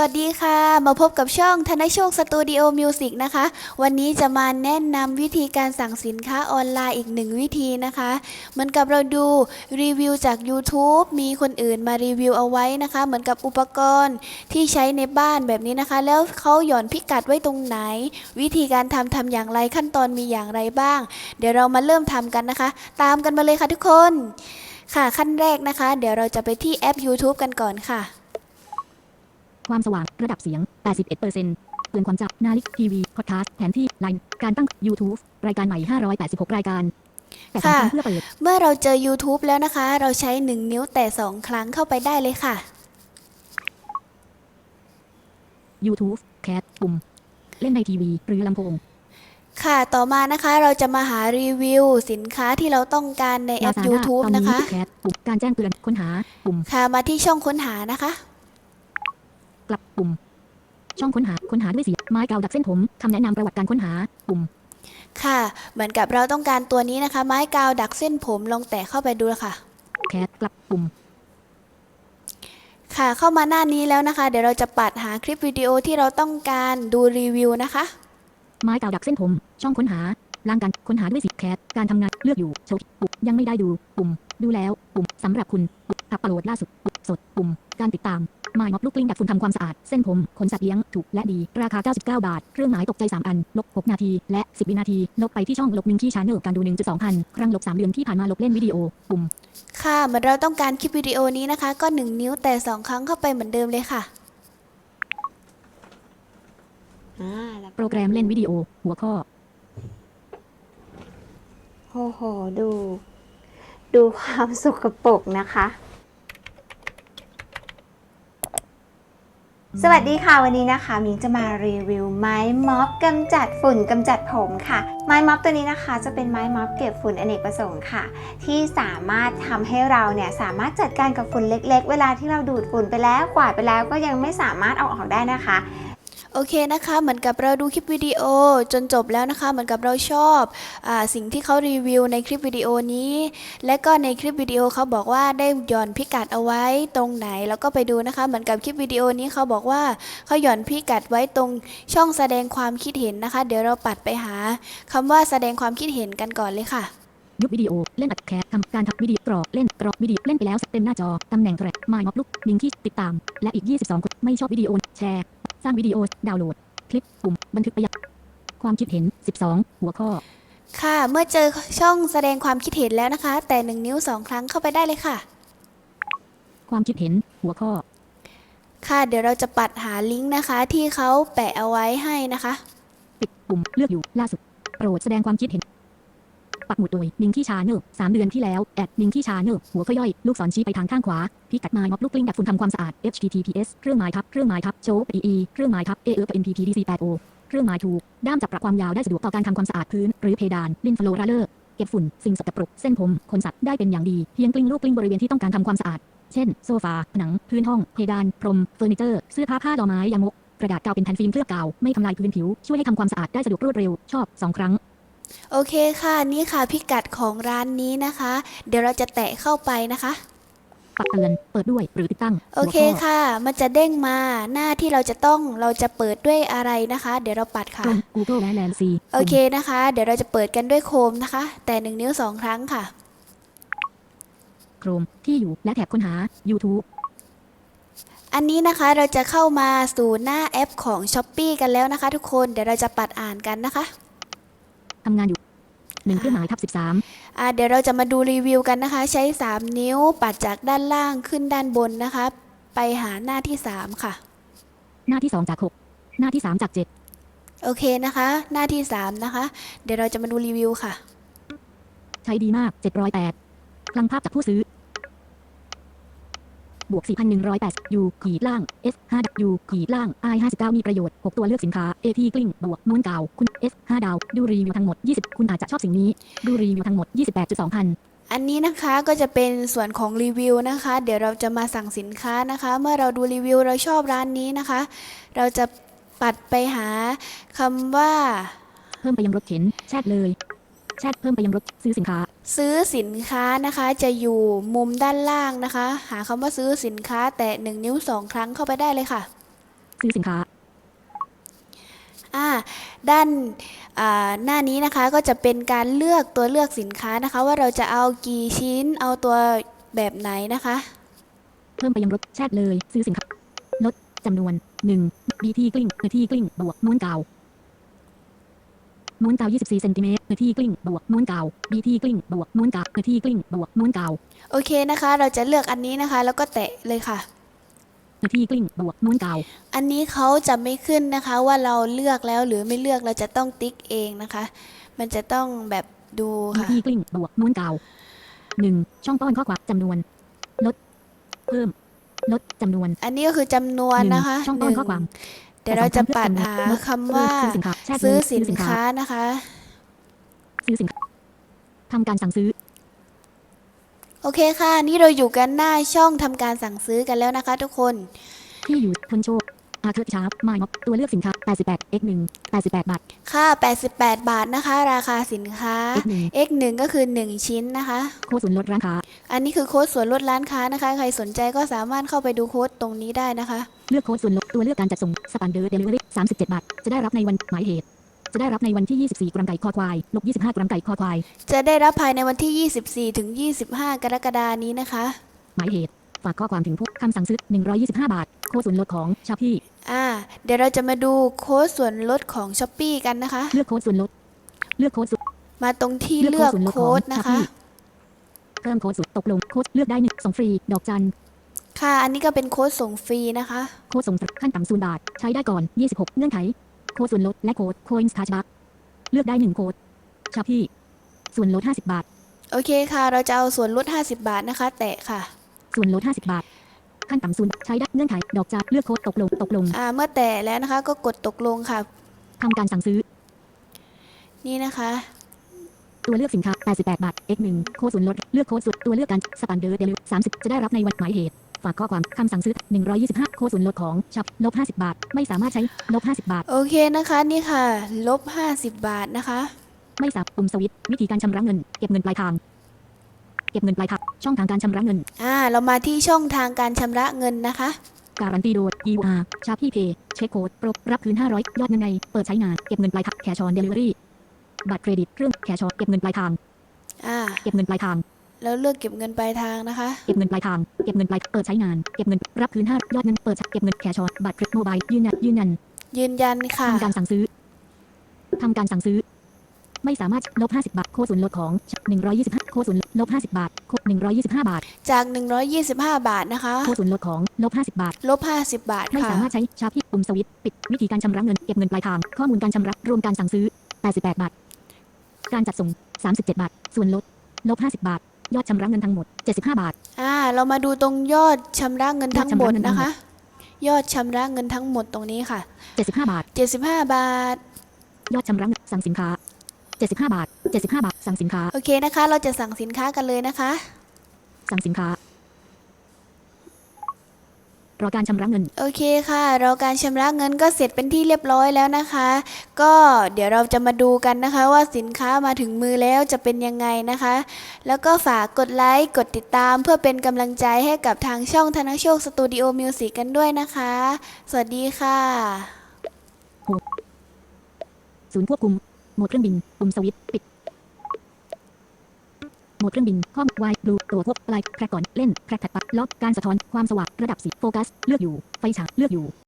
วัสดีค่ะ มาพบกับช่องธนโชคสตูดิโอมิวสิกนะคะ วันนี้จะมาแนะนำวิธีการสั่งสินค้าออนไลน์อีกหนึ่งวิธีนะคะ เหมือนกับเราดูรีวิวจาก YouTube มีคนอื่นมารีวิวเอาไว้นะคะ เหมือนกับอุปกรณ์ที่ใช้ในบ้านแบบนี้นะคะ แล้วเขาหย่อนพิกัดไว้ตรงไหน วิธีการทำทำอย่างไรขั้นตอนมีอย่างไรบ้าง เดี๋ยวเรามาเริ่มทำกันนะคะ ตามกันมาเลยค่ะทุกคน ค่ะขั้นแรกนะคะ เดี๋ยวเราจะไปที่แอป YouTube กันก่อนค่ะ ความสว่าง ระดับเสียง 81%เตือนความจับนาฬิกทีวีพอดแคสต์แผนที่ไลน์การตั้ง YouTube รายการใหม่ 586 รายการแต่สองค่ะครั้งเพื่อเปิดเมื่อเราเจอ YouTube แล้วนะคะ เราใช้ 1 นิ้วแต่ 2 ครั้งเข้าไปได้เลยค่ะ YouTube แคสปุ่ม เล่นในทีวีหรือลำโพง ค่ะ ต่อมานะคะเราจะมาหารีวิว สินค้าที่เราต้องการในแอป Lazada YouTube ตอนนะคะแคสปุ่มการแจ้งเตือนค้นหาปุ่ม ค่ะ มาที่ช่องค้นหานะคะ กลับปุ่ม ช่องค้นหาค้นหาด้วยสีไม้กาวดักเส้นผมคำแนะนำประวัติการค้นหาปุ่ม ค่ะ เหมือนกับเราต้องการตัวนี้นะคะ ไม้กาวดักเส้นผมลองแตะเข้าไปดูค่ะ แคสกลับปุ่ม ค่ะเข้ามาหน้านี้แล้วนะคะ เดี๋ยวเราจะปัดหาคลิปวิดีโอที่เราต้องการดูรีวิวนะคะ ไม้กาวดักเส้นผม ช่องค้นหาล่างการค้นหาด้วยสีแคสการทำงานเลือกอยู่โชว์ปุ่มยังไม่ได้ดู ปุ่ม ดูแล้ว ปุ่มสำหรับคุณปุ่มอัปโหลดล่าสุดปุ่มสดปุ่มการติดตาม ไม้ม็อบลูกกลิ้งดักฝุ่นทำความสะอาด เส้นผมขนสัตว์เลี้ยง ถูกและดี ราคา 99 บาท เครื่องหมายตกใจ 3 อัน ลบ 6 นาที และ 10 วินาที ลบไปที่ช่องลบหนึ่งที่ชาแนลการดู 1.2 พัน ครั้งลบ 3 เดือนที่ผ่านมาลบเล่นวิดีโอ ปุ่ม ค่ะ เหมือนเราต้องการคลิปวิดีโอนี้นะคะ ก็ 1 นิ้วแต่ 2 ครั้งเข้าไปเหมือนเดิมเลยค่ะอ่าแล้วโปรแกรมเล่นวิดีโอ หัวข้อโอ้โห ดู ดูความสกปรกนะคะ สวัสดีค่ะวันนี้นะคะมิงจะมารีวิวไม้ม็อบกำจัดฝุ่นกำจัดผมค่ะ ไม้ม็อบตัวนี้นะคะ จะเป็นไม้ม็อบเก็บฝุ่นอเนกประสงค์ค่ะ ที่สามารถทำให้เราเนี่ยสามารถจัดการกับฝุ่นเล็ก ๆ เวลาที่เราดูดฝุ่นไปแล้วกวาดไปแล้วก็ยังไม่สามารถเอาออกได้นะคะ โอเคนะคะเหมือนกับเราดูคลิปวิดีโอจนจบแล้วนะคะ เหมือนกับเราชอบอสิ่งที่เขารีวิวในคลิปวิดีโอนี้ และก็ในคลิปวิดีโอเขาบอกว่าได้หย่อนพิกัดเอาไว้ตรงไหนแล้วก็ไปดูนะคะ เหมือนกับคลิปวิดีโอนี้เขาบอกว่าเขาหย่อนพิกัดไว้ตรงช่องแสดงความคิดเห็นนะคะ เดี๋ยวเราปัดไปหาคำว่าแสดงความคิดเห็นกันก่อนเลยค่ะยุบวิดีโอ เล่นอัดแคสทำการทำวิดีโอกรอเล่นกรอวิดีโอเล่นไปแล้วเต็มหน้าจอ ตำแหน่งแทร็กไมล์ม็อบลุกลิงที่ติดตาม และอีก 22คนไม่ชอบวิดีโอ แชร์ สร้างวิดีโอ ดาวน์โหลด คลิปปุ่ม บันทึกไปยังความคิดเห็น 12 หัวข้อ ค่ะ เมื่อเจอช่องแสดงความคิดเห็นแล้วนะคะ แต่หนึ่งนิ้วสองครั้งเข้าไปได้เลยค่ะ ความคิดเห็น หัวข้อ ค่ะ เดี๋ยวเราจะปัดหาลิงก์นะคะ ที่เขาแปะเอาไว้ให้นะคะ ปิดปุ่ม เลือกอยู่ ล่าสุด โปรดแสดงความคิดเห็น ปักหมุดโดยลิงที่ชาเนลสามเดือนที่แล้วแอดลิงที่ชาเนลหัวข้อย่อย ลูกศรชี้ไปทางข้างขวาพิกัดไมล์ม็อบลูกกลิ้งดักฝุ่นทำความสะอาด https เครื่องหมายทับเครื่องหมายทับโชว์ e เครื่องหมายทับ a e nppdc 8 o เครื่องหมายถูก ด้ามจับปรับความยาวได้สะดวกต่อการทำความสะอาดพื้น หรือเพดานลินฟโลราเลอร์เก็บฝุ่นสิ่งสกปรกเส้นผมขนสัตว์ได้เป็นอย่างดีเพียงกลิ้งลูกกลิ้งบริเวณที่ต้องการทำความสะอาดเช่นโซฟาผนังพื้นห้องเพดานพรมเฟอร์นิเจอร์เสื้อผ้าผ้าดอกไม้ยางมกกระดาษกาวเป็นแผ่นฟิล์มเคลือบกาวไม่ทำลายพื้นผิวช่วยให้ทำความสะอาดได้สะดวกรวดเร็วชอบ 2 ครั้ง โอเคค่ะนี่ค่ะพิกัดของร้านนี้นะคะ เดี๋ยวเราจะแตะเข้าไปนะคะปักเตือนเปิดด้วยหรือติดตั้ง โอเคหัวข้ค่ะ มันจะเด้งมาหน้าที่เราจะต้องเราจะเปิดด้วยอะไรนะคะ เดี๋ยวเราปัดค่ะกรม Google และ Land C โอเคนะคะ เดี๋ยวเราจะเปิดกันด้วยโคมนะคะ แต่หนึ่งนิ้วสองครั้งค่ะ โครมที่อยู่และแถบค้นหา YouTube อันนี้นะคะเราจะเข้ามาสู่หน้าแอปของ s h อ p e e กันแล้วนะคะ ทุกคนเดี๋ยวเราจะปัดอ่านกันนะคะ ทำงานอยู่หนึ่งเครื่องหมายทับอ่าเดี๋ยวเราจะมาดูรีวิวกันนะคะ ใช้ 3 นิ้วปัดจากด้านล่างขึ้นด้านบนนะคะ ไปหาหน้าที่ 3 ค่ะ13หน้าที่2จาก6หน้าที่3จากโอเคนะคะ หน้าที่ 3 นะคะ เดี๋ยวเราจะมาดูรีวิวค่ะ7ใช้ดีมาก708คลังภาพจากผู้ซื้อ บวก 4,108 U ขีดล่าง S 5 U ขีดล่าง I 59 มีประโยชน์ 6 ตัวเลือกสินค้า A ที่กลิ้งบวกม้วนกาว คุณ S 5 ดาว ดูรีวิวทั้งหมด 20 คุณอาจจะชอบสิ่งนี้ ดูรีวิวทั้งหมด 28.2 พันอันนี้นะคะก็จะเป็นส่วนของรีวิวนะคะ เดี๋ยวเราจะมาสั่งสินค้านะคะ เมื่อเราดูรีวิวเราชอบร้านนี้นะคะ เราจะปัดไปหาคำว่า เพิ่มไปยังรถเข็นแชทเลย แชทเพิ่มไปยังรถซื้อสินค้า ซื้อสินค้านะคะจะอยู่มุมด้านล่างนะคะ หาคำว่าซื้อสินค้าแต่หนึ่งนิ้วสองครั้งเข้าไปได้เลยค่ะ ซื้อสินค้าอ่าด้านอ่าหน้านี้นะคะก็จะเป็นการเลือกตัวเลือกสินค้านะคะ ว่าเราจะเอากี่ชิ้นเอาตัวแบบไหนนะคะ เพิ่มไปยังรถแชทเลย ซื้อสินค้าลดจำนวน1บีที่กลิ้งเนื้อที่กลิ้งบวกม้วนกาว ม้วนกาว 24เซนติเมตรเนื้อที่กลิ้งบวกม้วนกาวบีที่กลิ้งบวกม้วนกาวเนื้อที่กลิ้งบวกม้วนกาวโอเคนะคะ เราจะเลือกอันนี้นะคะ แล้วก็แตะเลยค่ะเนื้อที่กลิ้งบวกม้วนกาว อันนี้เขาจะไม่ขึ้นนะคะ ว่าเราเลือกแล้วหรือไม่เลือกเราจะต้องติ๊กเองนะคะ มันจะต้องแบบดูบีค่ะที่กลิ้งบวกม้วนกาว1ช่องป้อนข้อความจำนวน ลด เพิ่ม ลดจำนวน อันนี้ก็คือจำนวนหนึ่งนะคะช่องหป้อนนึ่งข้อความเดี๋ยวเราจะปัดหาลดคำว่าซื้อสินค้าแชทเลยซื้อสินซื้อสินค้าค้านะคะ ซื้อสินค้าทำการสั่งซื้อ โอเคค่ะ นี่เราอยู่กันหน้าช่องทำการสั่งซื้อกันแล้วนะคะ ทุกคน ที่อยู่ทนโชคอาร์เคิร์ชาร์ปมายม็อบตัวเลือกสินค้า 88 x 1 88 บาท ค่า 88 บาทนะคะ ราคาสินค้า x 1 x 1ก็คือ 1 ชิ้นนะคะ โค้ดส่วนลดร้านค้า อันนี้คือโค้ดส่วนลดร้านค้านะคะ ใครสนใจก็สามารถเข้าไปดูโค้ดตรงนี้ได้นะคะ เลือกโค้ดส่วนลดตัวเลือกการจัดส่งสปันเดอร์เดลิเวอรี่37บาท จะได้รับในวันหมายเหตุ จะได้รับในวันที่ 24 กรัมไก่คอควายลบ25 กรัมไก่คอควาย จะได้รับภายในวันที่ 24ถึง25 กรกฎานี้นะคะ หมายเหตุ ฝากข้อความถึงผู้คำสั่งซื้อ 125 บาท โค้ดส่วนลดของชาพี่อ่า เดี๋ยวเราจะมาดูโค้ดส่วนลดของ s h อ p e e กันนะคะ เลือกโค้ดส่วนลด เลือกโค้ดส่วนมาตรงที่เลืเลืออกกโค้ดส่วนลดโค้ดของนะคะ Shopee เพิ่มโค้ดสุดตกลงโค้ดเลือกได้หนึ่งส่งฟรี ดอกจัน ค่ะ อันนี้ก็เป็นโค้ดส่งฟรีนะคะ โค้ดส่งขั้นต่ำศูนย์บาท ใช้ได้ก่อน 26 เงื่อนไข โค้ดส่วนลดและโค้ด Coins Cashback เลือกได้หนึ่งโค้ดชาพี่ ส่วนลด 50 บาท โอเคค่ะ เราจะเอาส่วนลด 50 บาทนะคะ แตะค่ะ ส่วนลด 50 บาท ขั้นต่ำศูนย์ใช้ได้เงื่อนไข ดอกจันเลือกโค้ดตกลง ตกลง อ่า เมื่อแตะแล้วนะคะ ก็กดตกลงค่ะทำการสั่งซื้อ นี่นะคะ ตัวเลือกสินค้า 88 บาท x 1 โค้ดส่วนลด เลือกโค้ดส่วนตัวเลือกการสปันเดอร์เดลิ30จะได้รับในวันหมายเหตุ ฝากข้อความคำสั่งซื้อ 125 โค้ดส่วนลดของชับลบ 50 บาท ไม่สามารถใช้ลบ 50 บาท โอเคนะคะนี่ค่ะ ลบ 50 บาทนะคะ ไม่สามารถปุ่มสวิตช์วิธีการชำระเงิน เก็บเงินปลายทาง เก็บเงินปลายทางช่องทางการชำระเงิน อ่า เรามาที่ช่องทางการชำระเงินนะคะ การันตีโดย EUR ชาพี่เพย์เช็คโค้ดโปรรับคืน 500 ยอดเงินใน เปิดใช้งาน เก็บเงินปลายทางแคชออนเดลิเวอรี่บัตรเครดิตเครื่องแคชออนเก็บเงินปลายทาง อ่า เก็บเงินปลายทาง แล้วเลือกเก็บเงินปลายทางนะคะ เก็บเงินปลายทาง เก็บเงินปลาย เปิดใช้งาน เก็บเงิน รับคืน5ยอดเงิน เปิดใช้เก็บเงินแคชออนบัตรเครดิตโมบาย ยืนยัน ยืนยัน ยืนยันค่ะ ทำการสั่งซื้อ ทำการสั่งซื้อ ไม่สามารถลบ50 บาท โค้ดส่วนลดของ 125 โค้ดส่วนลดลบ50 บาท โค้ด125 บาท จาก 125 บาทนะคะ โค้ดส่วนลดของ ลบ50 บาท ลบ 50 บาทไม่ค่ะสามารถใช้ชาร์ปที่ปุ่มสวิตช์ปิด วิธีการชำระเงิน เก็บเงินปลายทาง ข้อมูลการชำระ รวมการสั่งซื้อ 88 บาท การจัดส่ง 37 บาท ส่วนลด ลบ 50 บาท ยอดชำระเงินทั้งหมด 75 บาท อ่า เรามาดูตรงยอดชำระเงินทั้งหมดยอดชำระเงินทั้งหมดนะคะ ยอดชำระเงินทั้งหมดตรงนี้ค่ะ 75 บาท 75 บาท ยอดชำระเงินสั่งสินค้า 75 บาท 75 บาท สั่งสินค้า โอเคนะคะ เราจะสั่งสินค้ากันเลยนะคะ สั่งสินค้า รอการชำระเงิน โอเคค่ะ เราการชำระเงินก็เสร็จเป็นที่เรียบร้อยแล้วนะคะ ก็เดี๋ยวเราจะมาดูกันนะคะว่าสินค้ามาถึงมือแล้วจะเป็นยังไงนะคะ แล้วก็ฝากกดไลค์กดติดตามเพื่อเป็นกำลังใจให้กับทางช่องธนโชคสตูดิโอมิวสิกกันด้วยนะคะ สวัสดีค่ะศูนย์ควบคุมโหมดเครื่องบินปุ่มสวิตช์ปิด โหมดเครื่องบินข้อมวายบลูตัวควบปลายแครกก่อนเล่นแครกถัดไปล็อกการสะท้อนความสว่างระดับสีโฟกัส เลือกอยู่ ไฟฉายเลือกอยู่